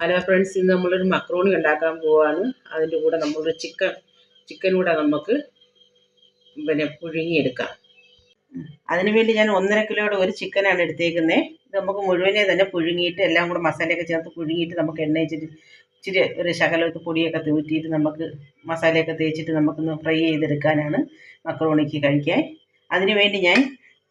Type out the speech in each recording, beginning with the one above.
Hello friends ഇന്ന് നമ്മളൊരു macaroni ഉണ്ടാക്കാൻ പോവാണ്. അതിന്റെ കൂടെ നമ്മളൊരു ചിക്കൻ ചിക്കൻ കൂടെ നമുക്ക് പിന്നെ പുഴുങ്ങിയെടുക്കാം. അതിന് വേണ്ടി ഞാൻ ഒന്നര കിലോയുടെ ഒരു ചിക്കനാണ് എടുത്തേക്കുന്നത് ഇത് നമുക്ക് മുഴുവനെ തന്നെ പുഴുങ്ങിയിട്ട് എല്ലാം കൂടെ മസാലയൊക്കെ ചേർത്ത് പുഴുങ്ങിയിട്ട് നമുക്ക് എണ്ണ വെച്ചിട്ട് ഇച്ചിരി ഒരു ശകലത്ത് പൊടിയൊക്കെ തൂറ്റിയിട്ട് നമുക്ക് മസാലയൊക്കെ തേച്ചിട്ട് നമുക്കൊന്ന് ഫ്രൈ ചെയ്തെടുക്കാനാണ് മക്രോണിക്ക് കഴിക്കാൻ. അതിന് വേണ്ടി ഞാൻ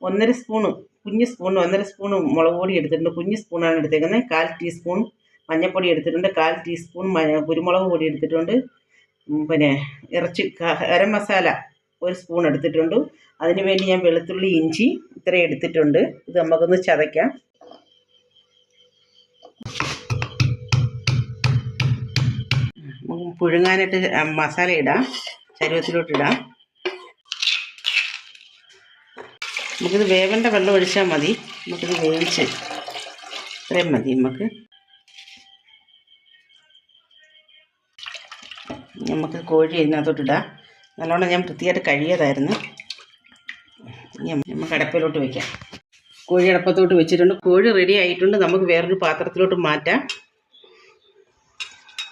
ഒന്നര സ്പൂണ് കുഞ്ഞ് സ്പൂൺ ഒന്നര സ്പൂൺ മുളക് പൊടി എടുത്തിട്ടുണ്ട്. കുഞ്ഞ് സ്പൂണാണ് എടുത്തേക്കുന്നത്. കാൽ ടീസ്പൂൺ മഞ്ഞൾപ്പൊടി എടുത്തിട്ടുണ്ട്. കാൽ ടീസ്പൂൺ കുരുമുളക് പൊടി എടുത്തിട്ടുണ്ട്. പിന്നെ ഇറച്ചി ഗരം മസാല ഒരു സ്പൂൺ എടുത്തിട്ടുണ്ട്. അതിന് വേണ്ടി ഞാൻ വെളുത്തുള്ളി ഇഞ്ചി ഇത്രയും എടുത്തിട്ടുണ്ട്. ഇത് നമുക്കൊന്ന് ചതയ്ക്കാം. പുഴുങ്ങാനായിട്ട് മസാല ഇടാം. ചരുവത്തിലോട്ട് ഇടാം. നമുക്കിത് വേവേണ്ട വെള്ളം ഒഴിച്ചാൽ മതി. നമുക്കിത് വേവിച്ച് ഇത്രയും മതി നമുക്ക്. നമുക്ക് കോഴി ഇതിനകത്തോട്ട് ഇടാം നല്ലോണം ഞാൻ വൃത്തിയായിട്ട് കഴിയതായിരുന്നു നമുക്ക് അടപ്പിലോട്ട് വയ്ക്കാം കോഴി അടപ്പത്തോട്ട് വെച്ചിട്ടുണ്ട്. കോഴി റെഡി ആയിട്ടുണ്ട്. നമുക്ക് വേറൊരു പാത്രത്തിലോട്ട് മാറ്റാം.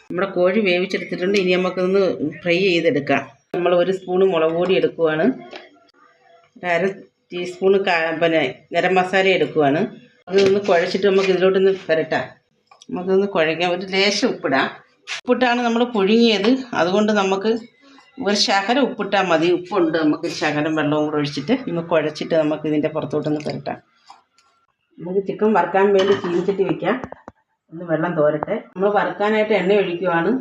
നമ്മുടെ കോഴി വേവിച്ചെടുത്തിട്ടുണ്ട്. ഇനി നമുക്കൊന്ന് ഫ്രൈ ചെയ്തെടുക്കാം. നമ്മൾ ഒരു സ്പൂണ് മുളക് പൊടി എടുക്കുവാണ്. അര ടീസ്പൂണ് പിന്നെ ഗരം മസാല എടുക്കുവാണ്. അതൊന്ന് കുഴച്ചിട്ട് നമുക്ക് ഇതിലോട്ടൊന്ന് പുരട്ടാം. നമുക്കൊന്ന് കുഴയ്ക്കാം. ഒരു ലേശം ഉപ്പിടാം. ഉപ്പിട്ടാണ് നമ്മൾ പുഴുങ്ങിയത്. അതുകൊണ്ട് നമുക്ക് ഒരു ശകലം ഉപ്പിട്ടാൽ മതി. ഉപ്പുണ്ട്. നമുക്ക് ശകരം വെള്ളവും കൂടെ ഒഴിച്ചിട്ട് ഇന്ന് കുഴച്ചിട്ട് നമുക്ക് ഇതിന്റെ പുറത്തോട്ടൊന്ന് പുരട്ടാം. നമുക്ക് ചിക്കൻ വറുക്കാൻ വേണ്ടി ചീനിച്ചിട്ട് വെക്കാം. ഒന്ന് വെള്ളം തോരട്ടെ. നമ്മൾ വറുക്കാനായിട്ട് എണ്ണ ഒഴിക്കുവാണ്.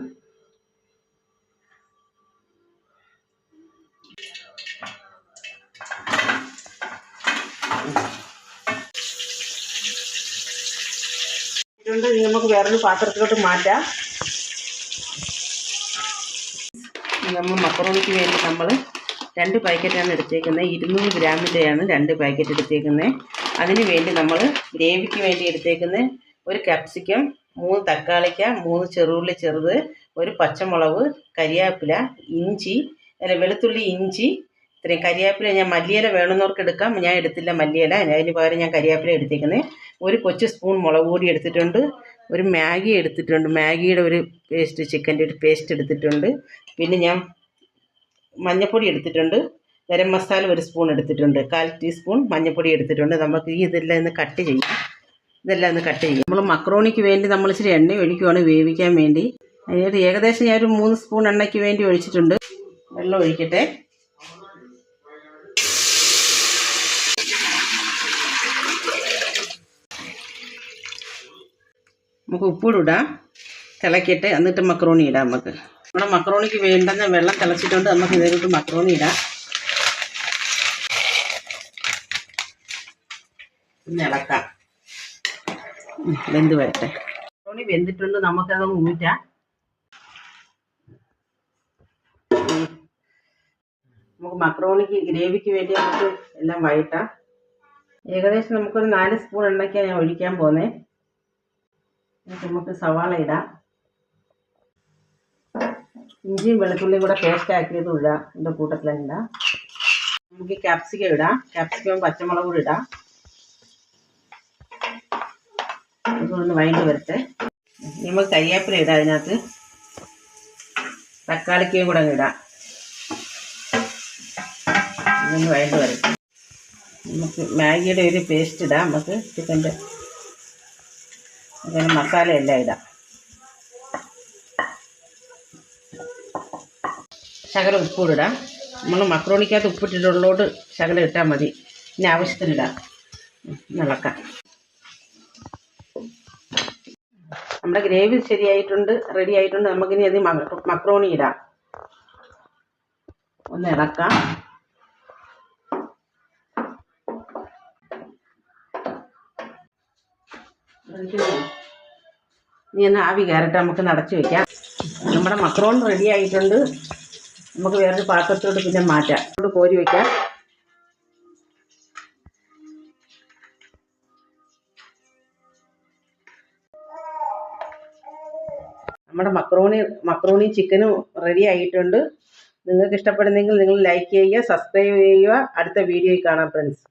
ഇതുകൊണ്ട് നമുക്ക് വേറൊരു പാത്രത്തിലോട്ട് മാറ്റാം. നമ്മൾ മക്കറോണിക്ക് വേണ്ടി നമ്മൾ രണ്ട് പാക്കറ്റാണ് എടുത്തേക്കുന്നത്. ഇരുന്നൂറ് ഗ്രാമിന്റെയാണ് രണ്ട് പാക്കറ്റ് എടുത്തേക്കുന്നത്. അതിന് വേണ്ടി നമ്മൾ ഗ്രേവിക്ക് വേണ്ടി എടുത്തേക്കുന്ന ഒരു ക്യാപ്സിക്കം മൂന്ന് തക്കാളിക്ക മൂന്ന് ചെറുള്ളി ചെറുത് ഒരു പച്ചമുളക് കരിയാപ്പില ഇഞ്ചി അല്ല വെളുത്തുള്ളി ഇഞ്ചി. ഇത്രയും കരിയാപ്പില ഞാൻ മല്ലിയില വേണമെന്നവർക്ക് എടുക്കാം. ഞാൻ എടുത്തില്ല മല്ലിയില. അതിന് പകരം ഞാൻ കരിയാപ്പില എടുത്തേക്കുന്നത്. ഒരു കൊച്ചു സ്പൂൺ മുളക് പൊടി എടുത്തിട്ടുണ്ട്. ഒരു മാഗി എടുത്തിട്ടുണ്ട്. മാഗിയുടെ ഒരു പേസ്റ്റ് ചിക്കന്റെ ഒരു പേസ്റ്റ് എടുത്തിട്ടുണ്ട്. പിന്നെ ഞാൻ മഞ്ഞൾപ്പൊടി എടുത്തിട്ടുണ്ട്. ഗരം മസാല ഒരു സ്പൂൺ എടുത്തിട്ടുണ്ട്. കാൽ ടീസ്പൂൺ മഞ്ഞൾപ്പൊടി എടുത്തിട്ടുണ്ട്. നമുക്ക് ഈ ഇതെല്ലാം ഒന്ന് കട്ട് ചെയ്യാം. ഇതെല്ലാം ഒന്ന് കട്ട് ചെയ്യാം. നമ്മൾ മക്രോണിക്ക് വേണ്ടി നമ്മൾ ഇച്ചിരി എണ്ണ ഒഴിക്കുവാണ് വേവിക്കാൻ വേണ്ടി. അതിനൊരു ഏകദേശം ഞാൻ ഒരു മൂന്ന് സ്പൂൺ എണ്ണയ്ക്ക് വേണ്ടി ഒഴിച്ചിട്ടുണ്ട്. വെള്ളം ഒഴിക്കട്ടെ. നമുക്ക് ഉപ്പൂടിടാം. തിളക്കിയിട്ട് എന്നിട്ട് മക്രോണി ഇടാം നമുക്ക്. നമ്മുടെ മക്രോണിക്ക് വേണ്ടുന്ന വെള്ളം തിളച്ചിട്ടുണ്ട്. നമുക്ക് ഇതിലോട്ട് മക്രോണി ഇടാം. ഒന്ന് ഇളക്കാം. വെന്ത് വരട്ടെ. മക്രോണി വെന്തിട്ടുണ്ട്. നമുക്കത് ഊറ്റാം. നമുക്ക് മക്രോണിക്ക് ഗ്രേവിക്ക് വേണ്ടി നമുക്ക് എല്ലാം വഴറ്റാം. ഏകദേശം നമുക്കൊരു നാല് സ്പൂൺ എണ്ണയ്ക്കാണ് ഞാൻ ഒഴിക്കാൻ പോകുന്നത് നമുക്ക് സവാള ഇടാം. ഇഞ്ചിയും വെളുത്തുള്ളിയും കൂടെ പേസ്റ്റ് ആക്കിയതും ഇടാം. ഇതിന്റെ കൂട്ടത്തിൽ ഇടാം. നമുക്ക് ക്യാപ്സിക്കം ഇടാം. ക്യാപ്സിക്കം പച്ചമുളക് കൂടി ഇടാം. ഇതൊന്ന് വൈകി വരട്ടെ. നമുക്ക് കരിയാപ്പില ഇടാം അതിനകത്ത്. തക്കാളിക്കയും കൂടെ ഇടാം. ഇതൊന്ന് വൈകി വരട്ടെ. നമുക്ക് മാഗിയുടെ ഒരു പേസ്റ്റ് ഇടാം. നമുക്ക് ചിക്കന്റെ അങ്ങനെ മസാല എല്ലാം ഇടാം. ശകലം ഉപ്പൂടെ. നമ്മൾ മക്രോണിക്കകത്ത് ഉപ്പിട്ടിട്ടുള്ളതുകൊണ്ട് ശകലം ഇട്ടാൽ മതി. ഇനി ആവശ്യത്തിനിടാം. ഇളക്കാം. നമ്മുടെ ഗ്രേവി ശരിയായിട്ടുണ്ട് റെഡി ആയിട്ടുണ്ട്. നമുക്കിനി അത് മക്രോണി ഇടാം. ഒന്ന് ഇളക്കാം. ഇനി ഒന്ന് ആവി കയറിട്ട് നമുക്ക് നടച്ചു വെക്കാം. നമ്മുടെ മക്രോൺ റെഡി ആയിട്ടുണ്ട്. നമുക്ക് വേറൊരു പാത്രത്തോട് പിന്നെ മാറ്റാം. അതുകൊണ്ട് കോരി വെക്കാം. നമ്മുടെ മക്രോണി മക്രോണി ചിക്കനും റെഡി ആയിട്ടുണ്ട്. നിങ്ങൾക്ക് ഇഷ്ടപ്പെടുന്നെങ്കിൽ നിങ്ങൾ ലൈക്ക് ചെയ്യുക സബ്സ്ക്രൈബ് ചെയ്യുക. അടുത്ത വീഡിയോയിൽ കാണാം ഫ്രണ്ട്സ്